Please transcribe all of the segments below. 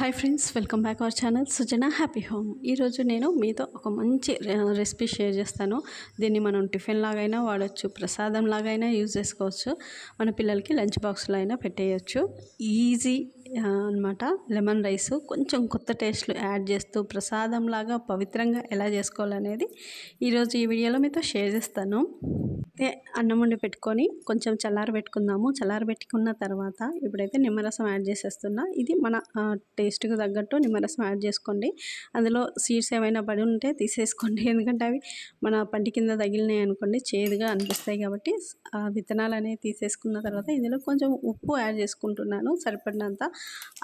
Hi friends welcome back our channel Sujana happy home ఈరోజు నేను మీతో ఒక మంచి రెసిపీ షేర్ చేస్తాను. దీన్ని మనం టిఫిన్ లాగైనా వాడచ్చు ప్రసాదం లాగైనా యూజ్ చేసుకోవచ్చు. మన పిల్లలకి లంచ్ బాక్స్లో అయినా పెట్టేయచ్చు. ఈజీ అనమాట లెమన్ రైస్ కొంచెం కొత్త టేస్ట్లు యాడ్ చేస్తూ ప్రసాదం లాగా పవిత్రంగా ఎలా చేసుకోవాలనేది ఈరోజు ఈ వీడియోలో మీతో షేర్ చేస్తాను. అన్నం వండి పెట్టుకొని కొంచెం చల్లారి పెట్టుకుందాము. చల్లారి పెట్టుకున్న తర్వాత ఇప్పుడైతే నిమ్మరసం యాడ్ చేసేస్తున్నా. ఇది మన టేస్ట్కి తగ్గట్టు నిమ్మరసం యాడ్ చేసుకోండి. అందులో సీడ్స్ ఏమైనా పడి ఉంటే తీసేసుకోండి. ఎందుకంటే అవి మన పంటి కింద తగిలినాయి అనుకోండి చేదుగా అనిపిస్తాయి కాబట్టి ఆ విత్తనాలు అనేవి తీసేసుకున్న తర్వాత ఇందులో కొంచెం ఉప్పు యాడ్ చేసుకుంటున్నాను సరిపడినంత.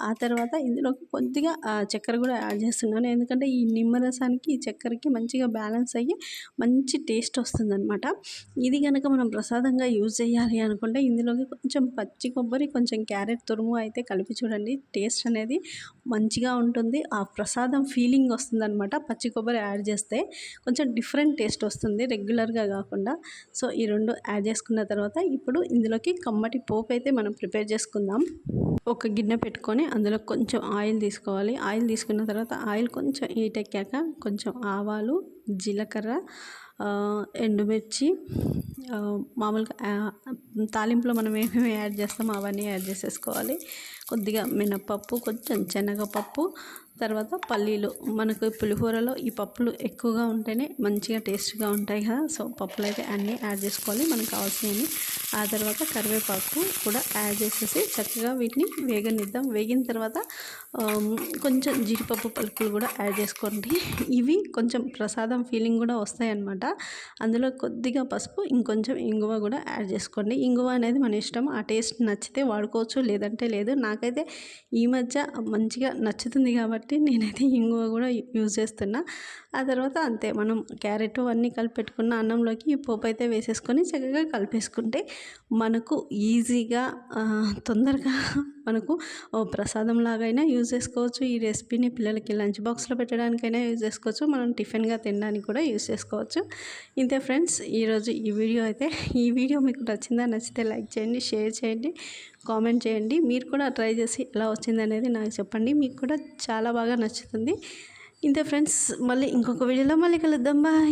ఆ తర్వాత ఇందులో కొద్దిగా చక్కెర కూడా యాడ్ చేస్తున్నాను. ఎందుకంటే ఈ నిమ్మరసానికి ఈ చక్కెరకి మంచిగా బ్యాలెన్స్ అయ్యి మంచి టేస్ట్ వస్తుందన్నమాట. ఇది కనుక మనం ప్రసాదంగా యూజ్ చేయాలి అనుకుంటే ఇందులోకి కొంచెం పచ్చి కొబ్బరి కొంచెం క్యారెట్ తురుము అయితే కలిపి చూడండి. టేస్ట్ అనేది మంచిగా ఉంటుంది. ఆ ప్రసాదం ఫీలింగ్ వస్తుందనమాట పచ్చి కొబ్బరి యాడ్ చేస్తే కొంచెం డిఫరెంట్ టేస్ట్ వస్తుంది రెగ్యులర్గా కాకుండా. సో ఈ రెండు యాడ్ చేసుకున్న తర్వాత ఇప్పుడు ఇందులోకి కమ్మటి పోపు అయితే మనం ప్రిపేర్ చేసుకుందాం. ఒక గిన్నె పెట్టుకొని అందులో కొంచెం ఆయిల్ తీసుకోవాలి. ఆయిల్ తీసుకున్న తర్వాత ఆయిల్ కొంచెం హీట్ ఎక్కాక కొంచెం ఆవాలు జీలకర్ర ఎండుమిర్చి మామూలుగా తాలింపులో మనం ఏమేమి యాడ్ చేస్తామో అవన్నీ యాడ్ చేసేసుకోవాలి. కొద్దిగా మినప్పప్పు కొంచెం శనగపప్పు తర్వాత పల్లీలు. మనకు పులిహోరలో ఈ పప్పులు ఎక్కువగా ఉంటేనే మంచిగా టేస్ట్గా ఉంటాయి కదా. సో పప్పులు అయితే అన్నీ యాడ్ చేసుకోవాలి. మనకు కావాల్సినవి. ఆ తర్వాత కరివేపాకు కూడా యాడ్ చేసేసి చక్కగా వీటిని వేగనిద్దాం. వేగిన తర్వాత కొంచెం జీడిపప్పు పలుకులు కూడా యాడ్ చేసుకోండి. ఇవి కొంచెం ప్రసాదం ఫీలింగ్ కూడా వస్తాయి అన్నమాట అందులో కొద్దిగా పసుపు ఇంకొంచెం కొంచెం ఇంగువ కూడా యాడ్ చేసుకోండి. ఇంగువ అనేది మన ఇష్టం. ఆ టేస్ట్ నచ్చితే వాడుకోవచ్చు లేదంటే లేదు. నాకైతే ఈ మధ్య మంచిగా నచ్చుతుంది కాబట్టి కాబట్టి నేనైతే ఇంగువ కూడా యూజ్ చేస్తున్నా. ఆ తర్వాత అంతే మనం క్యారెట్ అన్నీ కలిపి పెట్టుకున్న అన్నంలోకి ఈ పోపు అయితే వేసేసుకొని చక్కగా కలిపేసుకుంటే మనకు ఈజీగా తొందరగా మనకు ప్రసాదం లాగైనా యూజ్ చేసుకోవచ్చు. ఈ రెసిపీని పిల్లలకి లంచ్ బాక్స్లో పెట్టడానికైనా యూజ్ చేసుకోవచ్చు. మనం టిఫిన్గా తినడానికి కూడా యూజ్ చేసుకోవచ్చు. ఇంతే ఫ్రెండ్స్ ఈరోజు ఈ వీడియో అయితే ఈ వీడియో మీకు నచ్చిందా నచ్చితే లైక్ చేయండి షేర్ చేయండి కామెంట్ చేయండి. మీరు కూడా ట్రై చేసి ఎలా వచ్చింది అనేది నాకు చెప్పండి. మీకు కూడా చాలా బాగా నచ్చుతుంది. ఇంతే ఫ్రెండ్స్ మళ్ళీ ఇంకొక వీడియోలో మళ్ళీ కలుద్దాం. బాయ్.